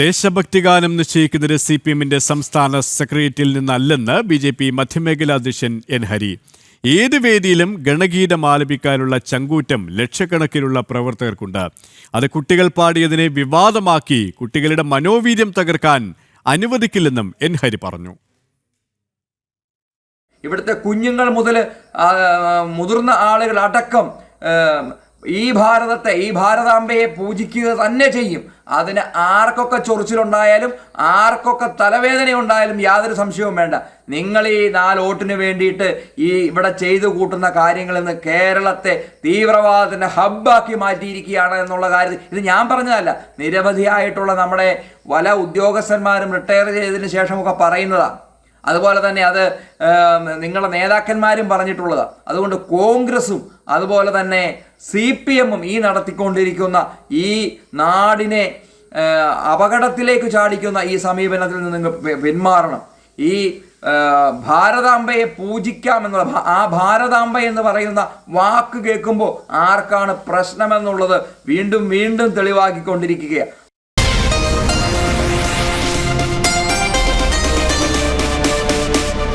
ദേശഭക്തിഗാനം നിശ്ചയിക്കുന്നത് C P എമ്മിന്റെ സംസ്ഥാന സെക്രട്ടറിയറ്റിൽ നിന്നല്ലെന്ന് ബി ജെ പി മധ്യമേഖലാ അധ്യക്ഷൻ എൻ ഹരി. ഏത് വേദിയിലും ഗണഗീതം ആലപിക്കാനുള്ള ചങ്കൂറ്റം ലക്ഷക്കണക്കിനുള്ള പ്രവർത്തകർക്കുണ്ട്. അത് കുട്ടികൾ പാടിയതിനെ വിവാദമാക്കി കുട്ടികളുടെ മനോവീര്യം തകർക്കാൻ അനുവദിക്കില്ലെന്നും എൻ ഹരി പറഞ്ഞു. ഇവിടുത്തെ കുഞ്ഞുങ്ങൾ മുതൽ മുതിർന്ന ആളുകൾ അടക്കം ഈ ഭാരതത്തെ ഈ ഭാരതാംബയെ പൂജിക്കുക തന്നെ ചെയ്യും. അതിന് ആർക്കൊക്കെ ചൊറിച്ചിലുണ്ടായാലും ആർക്കൊക്കെ തലവേദന ഉണ്ടായാലും യാതൊരു സംശയവും വേണ്ട. നിങ്ങൾ ഈ നാല് വോട്ടിന് വേണ്ടിയിട്ട് ഈ ഇവിടെ ചെയ്തു കൂട്ടുന്ന കാര്യങ്ങളിൽ നിന്ന് കേരളത്തെ തീവ്രവാദത്തിന്റെ ഹബ്ബാക്കി മാറ്റിയിരിക്കുകയാണ് എന്നുള്ള കാര്യം ഇത് ഞാൻ പറഞ്ഞതല്ല. നിരവധിയായിട്ടുള്ള നമ്മുടെ വല ഉദ്യോഗസ്ഥന്മാരും റിട്ടയർ ചെയ്തതിന് ശേഷമൊക്കെ പറയുന്നതാണ് അതുപോലെ തന്നെ അത് നിങ്ങളുടെ നേതാക്കന്മാരും പറഞ്ഞിട്ടുള്ളതാണ് അതുകൊണ്ട് കോൺഗ്രസും അതുപോലെ തന്നെ സി പി എമ്മും ഈ നടത്തിക്കൊണ്ടിരിക്കുന്ന ഈ നാടിനെ അപകടത്തിലേക്ക് ചാടിക്കുന്ന ഈ സമീപനത്തിൽ നിന്ന് നിങ്ങൾ പിന്മാറണം. ഈ ഭാരതാംബയെ പൂജിക്കാമെന്നുള്ള എന്നുള്ള ആ ഭാരതാംബ എന്ന് പറയുന്ന വാക്ക് കേൾക്കുമ്പോൾ ആർക്കാണ് പ്രശ്നമെന്നുള്ളത് വീണ്ടും വീണ്ടും തെളിവാക്കിക്കൊണ്ടിരിക്കുകയാണ്.